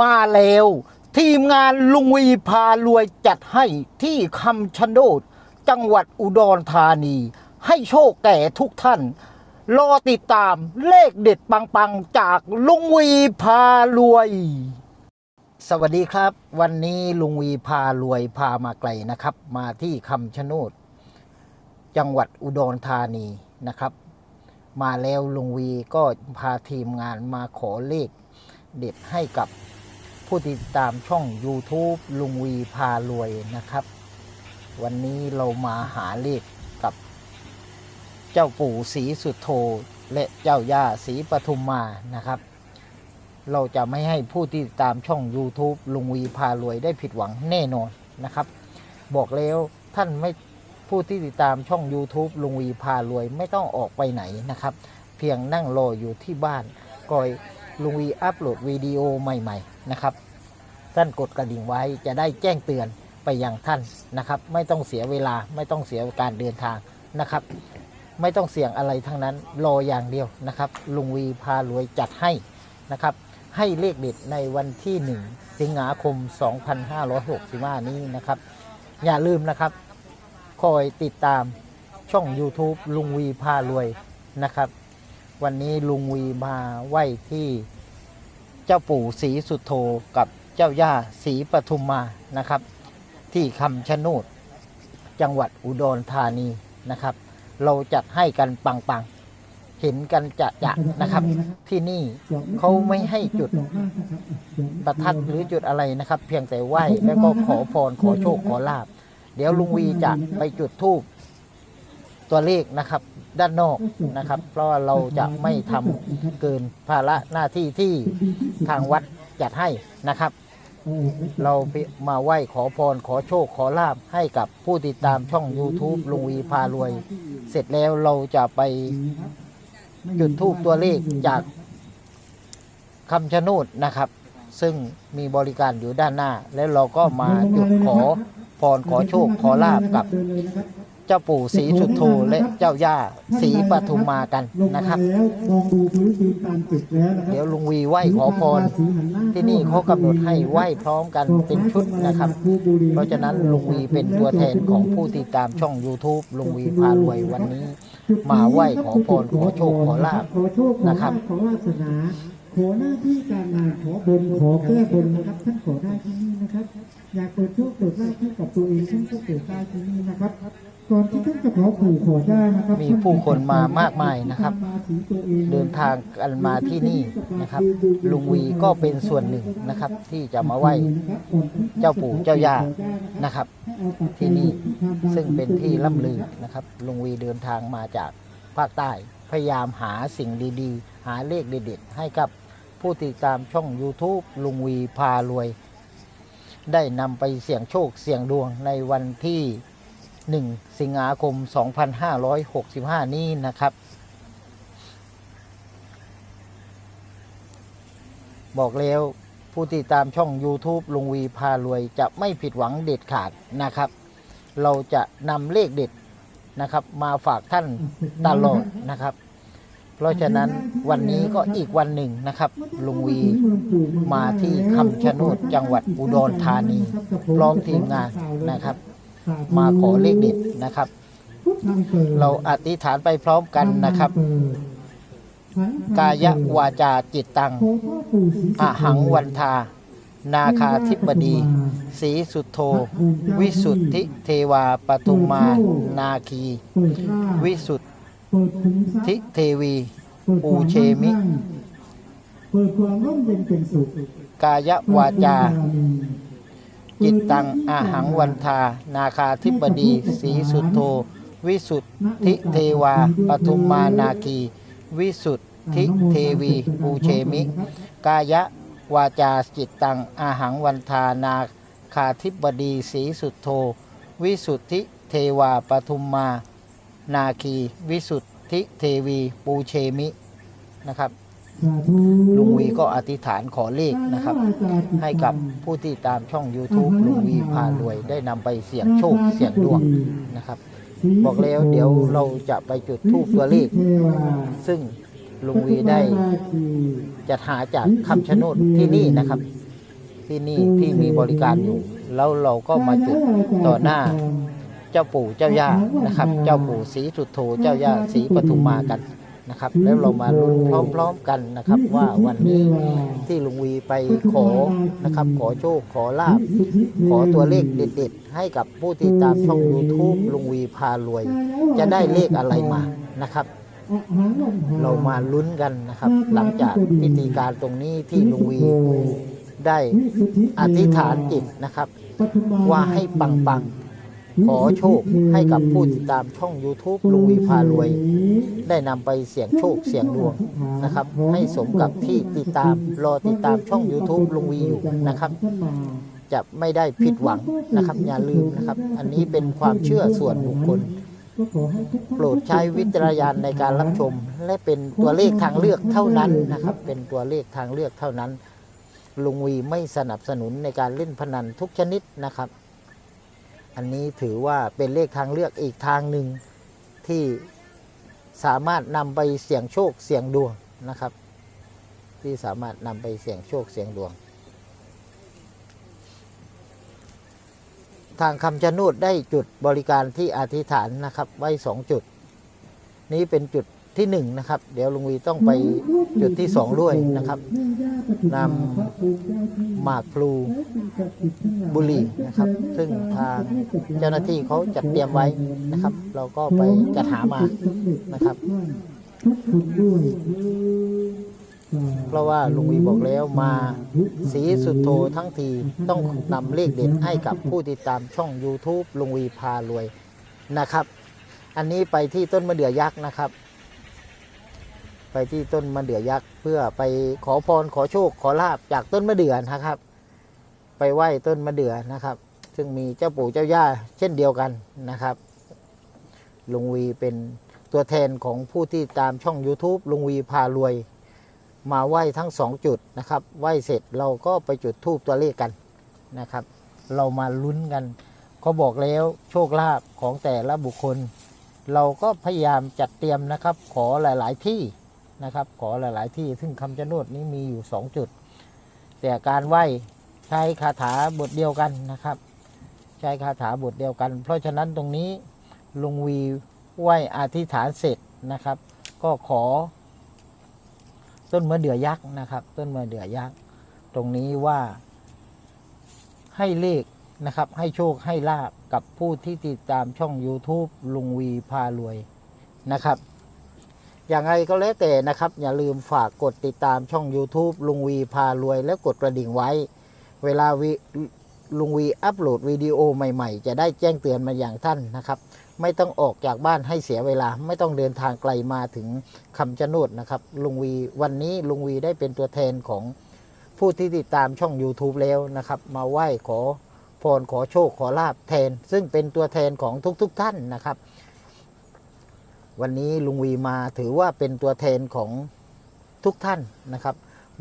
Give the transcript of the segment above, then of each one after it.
มาแล้ว ทีมงานลุงวีพารวยจัดให้ที่คำชะโนด จังหวัดอุดรธานี ให้โชคแก่ทุกท่าน รอติดตามเลขเด็ดปังๆ จากลุงวีพารวย สวัสดีครับ วันนี้ลุงวีพารวยพามาไกลนะครับ มาที่คำชะโนด จังหวัดอุดรธานีนะครับ มาแล้วลุงวีก็พาทีมงานมาขอเลข เด็ดให้กับผู้ติดตามช่อง YouTube ลุงวีพารวยนะครับ วันนี้เรามาหาเลขกับ เจ้าปู่ศรีสุดโธและเจ้าย่าศรีปทุมมานะครับ เราจะไม่ให้ผู้ที่ติดตามช่อง YouTube ลุงวีพารวยได้ผิดหวังแน่นอนนะครับ บอกแล้วท่านไม่ผู้ที่ติดตามช่อง YouTube ลุงวีพารวยไม่ต้องออกไปไหนนะครับ เพียงนั่งรออยู่ที่บ้านคอย ลุงวีอัปโหลดวิดีโอใหม่ๆนะครับ ท่านกดกระดิ่งไว้จะได้แจ้งเตือนไปยังท่านนะครับ ไม่ต้องเสียเวลาไม่ต้องเสียการเดินทางนะครับ ไม่ต้องเสี่ยงอะไรทั้งนั้นรออย่างเดียวนะครับ ลุงวีพารวยจัดให้นะครับ ให้เลขเด็ดในวันที่ 1 สิงหาคม 2565 นี้นะครับ อย่าลืมนะครับ คอยติดตามช่อง YouTube ลุงวีพารวยนะครับ วันนี้ลุงวีมาไหว้ที่เจ้าปู่ศรีสุโธกับเจ้าย่าศรีปทุมมานะครับ ที่คำชะโนดจังหวัดอุดรธานีนะครับ เราจัดให้กันปังๆ เห็นกันจะจะนะครับ ที่นี่เขาไม่ให้จุดประทัดหรือจุดอะไรนะครับ เพียงแต่ไหว้แล้วก็ขอพรขอโชคขอลาบ เดี๋ยวลุงวีจะไปจุดธูป ตัวเลขนะครับด้านนอกนะครับ เพราะว่าเราจะไม่ทำเกินภาระหน้าที่ที่ทางวัดจัดให้นะครับ เรามาไหว้ขอพรขอโชคขอลาบให้กับผู้ติดตามช่อง YouTube ลุงวีพารวย เสร็จแล้วเราจะไปจุดทูปตัวเลขจากคำชะโนดนะครับ ซึ่งมีบริการอยู่ด้านหน้า แล้วเราก็มาจุดขอพรขอโชคขอลาบกับ เจ้าปู่ศรีสุโธและเจ้าย่าศรีปทุมมากันนะครับมองดูพื้นดินตามตึกแล้วนะครับ เดี๋ยวลุงวีไหว้ขอพร ที่นี่เขากำหนดให้ไหว้พร้อมกันเป็นชุดนะครับ เพราะฉะนั้นลุงวีเป็นตัวแทนของผู้ติดตามช่อง YouTube ลุงวีพารวยวันนี้ มาไหว้ขอพรขอโชคขอลาบขอโชคขอนะครัลาบบขอวาสนาขอหน้าที่การงานขอบนขอแก้บนนะครับท่านขอได้ที่นี่นะครับ อยากเปิดโชคเปิดลาภให้กับตัวเองท่านก็เปิดได้ที่นี่นะครับก่อนที่ท่านจะขอปู่ขอได้นะครับมีผู้คนมามากมายนะครับมาถึงตัวองเดินทางกันมาที่นี่นะครับ ลุงวีก็เป็นส่วนหนึ่งนะครับ ที่จะมาไหว้เจ้าปู่เจ้าย่านะครับ ที่นี่ซึ่งเป็นที่ล่ำลือนะครับ ลุงวีเดินทางมาจากภาคใต้พยายามหาสิ่งดีๆ หาเลขเด็ดๆให้กับผู้ติดตามช่อง YouTube ลุงวีพารวย ได้นำไปเสี่ยงโชคเสี่ยงดวงในวันที่ 1 สิงหาคม 2565 นี้นะครับ บอกแล้วผู้ติดตามช่อง YouTube ลุงวีพารวยจะไม่ผิดหวังเด็ดขาดนะครับ เราจะนำเลขเด็ดนะครับ มาฝากท่านตลอดนะครับ เพราะฉะนั้นวันนี้ก็อีกวันหนึ่งนะครับ ลุงวีมาที่คำชะโนดจังหวัดอุดรธานีพร้อมทีมงานนะครับ มาขอเลขเด็ดนะครับ เราอธิษฐานไปพร้อมกันนะครับ กายวาจาจิตตังอหังวันทา นาคาธิบดีศรีสุโธ วิสุทธิเทวาปทุมมานาคี วิสุทธ เทวีปูเชมิ เปิดความร่มเย็นเป็นสุขกายวาจา จิตตังอาหังวันทา นาคาธิบดีศรีสุโธวิสุทธิเทวาปทุมมานาคี วิสุทธิเทวีปูเชมิ กายวาจาจิตตังอาหังวันทานาคาธิบดีศรีสุโธวิสุทธิเทวาปทุมมา นาคี วิสุทธิเทวี ปูเชมินะครับ ลุงวีก็อธิษฐานขอเลขนะครับ ให้กับผู้ที่ตามช่อง YouTube ลุงวีพารวยได้นำไปเสี่ยงโชคเสี่ยงดวงนะครับ บอกแล้วเดี๋ยวเราจะไปจุดทูปตัวเลข ซึ่งลุงวีได้จะหาจากคำชะโนดที่นี่นะครับ ที่นี่ที่มีบริการอยู่ แล้วเราก็มาจุดต่อหน้าเจ้าปู่เจ้าย่านะครับ เจ้าปู่ศรีสุโธเจ้าย่าศรีปทุมมากันนะครับ แล้วเรามาลุ้นพร้อมๆกันนะครับ ว่าวันนี้ที่ลุงวีไปขอนะครับ ขอโชคขอลาบ ขอตัวเลขเด็ดๆ ให้กับผู้ที่ตามช่อง YouTube ลุงวีพารวย จะได้เลขอะไรมานะครับเรามาลุ้นกันนะครับ หลังจากพิธีการตรงนี้ที่ลุงวีได้อธิษฐานจิตนะครับ ว่าให้ปังๆ ขอโชคให้กับผู้ติดตามช่อง YouTube ลุงวีพารวย ได้นำไปเสี่ยงโชคเสี่ยงดวงนะครับ ให้สมกับที่ติดตามรอติดตามช่อง YouTube ลุงวีอยู่นะครับ จะไม่ได้ผิดหวังนะครับ อย่าลืมนะครับ อันนี้เป็นความเชื่อส่วนบุคคลโปรดใช้วิจารณญาณในการรับชม และเป็นตัวเลขทางเลือกเท่านั้นนะครับ เป็นตัวเลขทางเลือกเท่านั้นลุงวีไม่สนับสนุนในการเล่นพนันทุกชนิดนะครับ อันนี้ถือว่าเป็นเลขทางเลือกอีกทางหนึ่งที่สามารถนำไปเสี่ยงโชคเสี่ยงดวงนะครับ ที่สามารถนำไปเสี่ยงโชคเสี่ยงดวง ทางคำชะโนดได้จุดบริการที่อธิษฐานนะครับไว้สองจุด นี้เป็นจุด ที่หนึ่งนะครับ เดี๋ยวลุงวีต้องไปจุดที่สองด้วยนะครับนำหมากพลูบุหรี่นะครับ ซึ่งทางเจ้าหน้าที่เขาจัดเตรียมไว้นะครับ เราก็ไปจัดหามานะครับเพราะว่าลุงวีบอกแล้วมาสีสุดโททั้งทีต้องนำเลขเด็ดให้กับผู้ติดตามช่อง YouTube ลุงวีพารวยนะครับ อันนี้ไปที่ต้นมะเดื่อยักษ์นะครับ ไปที่ต้นมะเดื่อยักษ์เพื่อไปขอพรขอโชคขอลาบจากต้นมะเดื่อนะครับ ไปไหว้ต้นมะเดื่อนะครับ ซึ่งมีเจ้าปู่เจ้าย่าเช่นเดียวกันนะครับลุงวีเป็นตัวแทนของผู้ที่ตามช่อง YouTube ลุงวีพารวย มาไหว้ทั้งสองจุดนะครับไหว้เสร็จเราก็ไปจุดทูบตัวเลขกันนะครับ เรามาลุ้นกันเขาบอกแล้วโชคลาภของแต่ละบุคคล เราก็พยายามจัดเตรียมนะครับ ขอหลาย ๆ ที่ นะครับ ขอหลายๆที่ซึ่งคำชะโนดนี้มีอยู่สองจุด แต่การไหว้ใช้คาถาบทเดียวกันนะครับ ใช้คาถาบทเดียวกัน เพราะฉะนั้นตรงนี้ลุงวีไหว้อธิษฐานเสร็จนะครับ ก็ขอ ต้นมะเดื่อยักษ์นะครับ ต้นมะเดื่อยักษ์ตรงนี้ว่าให้เลขนะครับให้โชคให้ลาบกับผู้ที่ติดตามช่อง YouTube ลุงวีพารวยนะครับ อย่างไรก็แล้วแต่นะครับ อย่าลืมฝากกดติดตามช่อง YouTube ลุงวีพารวย และกดกระดิ่งไว้ เวลาวลุงวีอัปโหลดวิดีโอใหม่ๆ จะได้แจ้งเตือนมาอย่างท่านนะครับ ไม่ต้องออกจากบ้านให้เสียเวลา ไม่ต้องเดินทางไกลมาถึงคำชะโนดนะครับ ลุงวีวันนี้ลุงวีได้เป็นตัวแทนของผู้ที่ติดตามช่อง YouTube แล้วนะครับ มาไหว้ขอพรขอโชคขอลาบแทน ซึ่งเป็นตัวแทนของทุกๆทท่านนะครับ วันนี้ลุงวีมาถือว่าเป็นตัวแทนของทุกท่านนะครับ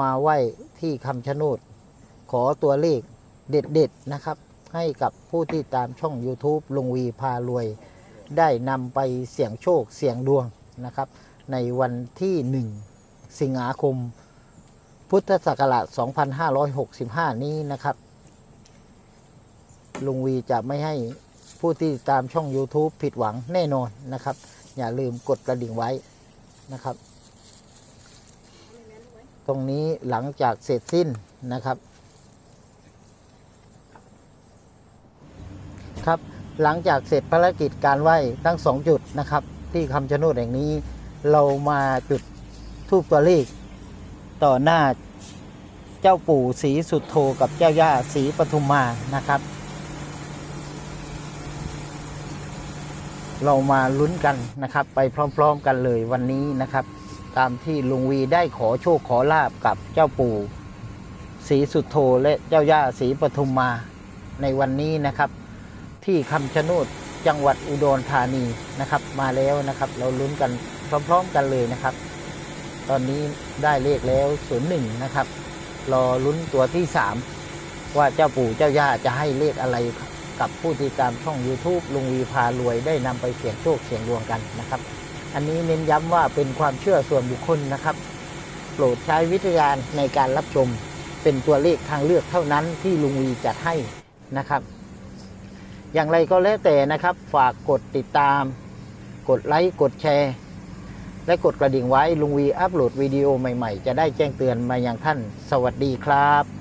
มาไหว้ที่คำชะโนด ขอตัวเลขเด็ดๆนะครับ ให้กับผู้ที่ตามช่อง YouTube ลุงวีพารวย ได้นำไปเสี่ยงโชคเสี่ยงดวงนะครับ ในวันที่ 1 สิงหาคม พุทธศักราช 2565 นี้นะครับ ลุงวีจะไม่ให้ผู้ที่ตามช่อง YouTube ผิดหวังแน่นอนนะครับ อย่าลืมกดกระดิ่งไว้นะครับ ตรงนี้หลังจากเสร็จสิ้นนะครับ ครับหลังจากเสร็จภารกิจการไหว้ทั้งสองจุดนะครับ ที่คำชะโนดแห่งนี้เรามาจุดทูปตัวเลขต่อหน้าเจ้าปู่ศรีสุดโทกับเจ้าย่าศรีปทุมมานะครับ เรามาลุ้นกันนะครับ ไปพร้อมๆกันเลยวันนี้นะครับ ตามที่ลุงวีได้ขอโชคขอลาบกับเจ้าปู่ศรีสุดโทและเจ้าย่าศรีปทุมมาในวันนี้นะครับ ที่คำชะโนดจังหวัดอุดรธานีนะครับ มาแล้วนะครับ เราลุ้นกันพร้อม ๆกันเลยนะครับ ตอนนี้ได้เลขแล้วศูนย์หนึ่งนะครับรอลุ้นตัวที่สามว่าเจ้าปู่เจ้าย่าจะให้เลขอะไร กับผู้ติดตามช่อง YouTube ลุงวีพารวยได้นำไปเสี่ยงโชคเสี่ยงดวงกันนะครับ อันนี้เน้นย้ำว่าเป็นความเชื่อส่วนบุคคลนะครับ โปรดใช้วิทยาณในการรับชม เป็นตัวเลขทางเลือกเท่านั้นที่ลุงวีจัดให้นะครับ อย่างไรก็แล้วแต่นะครับ ฝากกดติดตาม กดไลค์กดแชร์ และกดกระดิ่งไว้ลุงวีอัปโหลดวิดีโอใหม่ๆ จะได้แจ้งเตือนมาอยังท่าน สวัสดีครับ